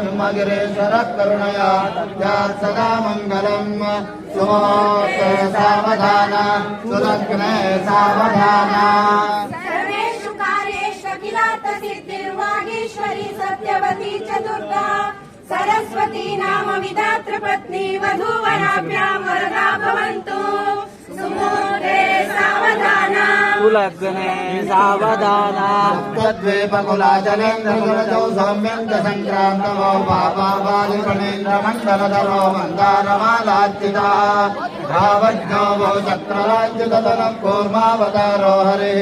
सिंहगिरीश्वरः करुणया सदा मङ्गलम् सुमोक्ते सावधान सुलग्ने सावधान। सर्वेषु सरस्वती नाम विधातृ पत्नी वधूवराभ्यां वरदा भवन्तु। सुमूर्ते सावधाना। కులగ్నే సావధానా తద్వేపకులాచలేంద్రకులజౌ సౌమ్యంత సంక్రాంతమో పాపాపాలిపణేంద్రమండలధరో మందారమాలార్చితా రావజ్ఞో భవ చక్రరాజ్యుతనం కూర్మావతారో హరే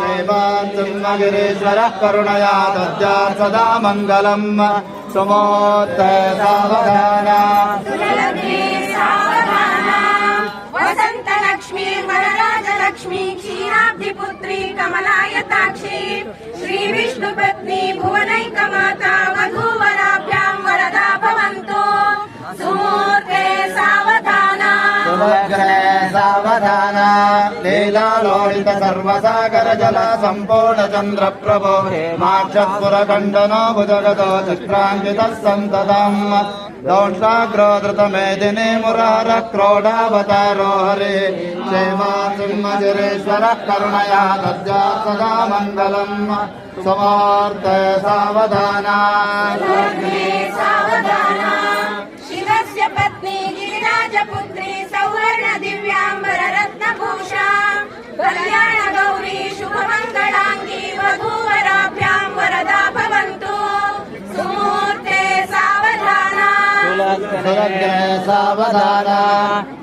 సేవాన్ సింహగిరీశ్వర కరుణయా తద్యా సదా మంగళం సుమోత్త సావధానా क्षीराब्धिपुत्री कमलायताक्षी श्रीविष्णुपत्नी भुवनैकमाता सुलग्ने सावधान लीलालोलित सर्वसागर जल सम्पूर्ण चन्द्र प्रभो हेमाक्षपुरखण्डनो भुजगतो चित्राङ्कितः सन्ततम् दौष्टाग्रो धृतमेदिने मुरार क्रोडावतारो हरे क्षेमा सिंहगिरीश्वरः करुणया दद्या सदा मङ्गलम् समार्थ सावधाना सुलग्ने सावधाना शुभमङ्गलाङ्गी वधूवराभ्यां वरदा भवन्तु सुमूर्ते सावधाना सुलग्ने सावधान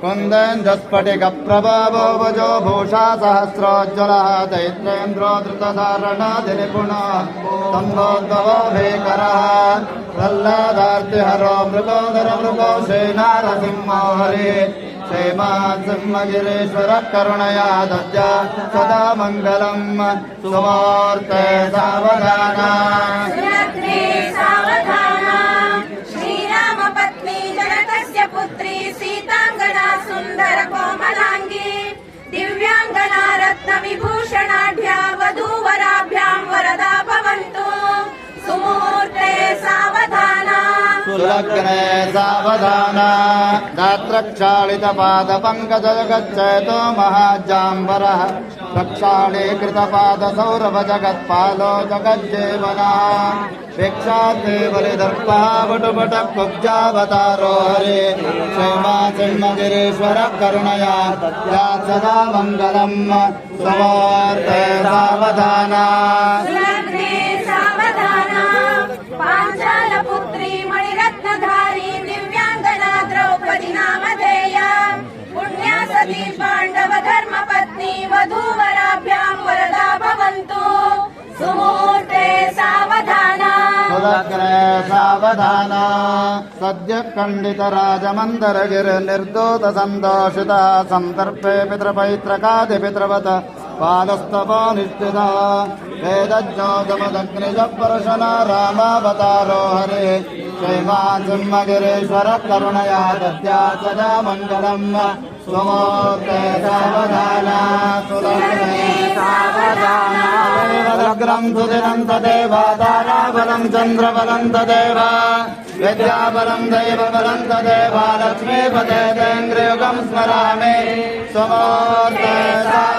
कुन्देन्दस्फटिकप्रभावो वजो भूषा सहस्रोज्ज्वलः दैत्रेन्द्रो धृतधारणाधिनिपुणः तम्बोद्भवो भीकरः प्रह्लादार्तिहरो मृगोदर मृगो श्रीनारसिंहो हरि श्रीमासिंहगिरीश्वरः करुणया दद्या सदा मङ्गलम् सुमूर्ते सावधान सुलग्ने सावधान गात्रक्षाळितपादपङ्कजगच्चयतो महाजाम्बरः। प्रक्षाळीकृतपादसौरभजगत्पालो जगज्जीवनः। भिक्षाते बलिदर्पः पुटुपटकुब्जावतारो हरे क्षेमा सिंहगिरीश्वरः करुणया या सदा मङ्गलम्। समार्ते सावधाना सावधाना सुलग्ने सावधान सद्य खण्डित राजमन्दरगिर निर्दोत सन्दोषित सन्तर्पे पितृपैत्रकादि पितृवत पादस्तपो निष्ठित वेदज्ञोतमदग्निज परशन रामावतारो हरे क्षेमा सिंहगिरीश्वर करुणया दद्या सदा मङ्गलम् स्वमोक्ते सावधान सुलग्ने सावधान सुदिनं तदेव ताराबलं चन्द्रबलं तदेव विद्याबलं दैवबलं तदेव लक्ष्मीपते तेन्द्रियुगं स्मरामि स्वमोर्ते सावधान सुलग्ने सावधान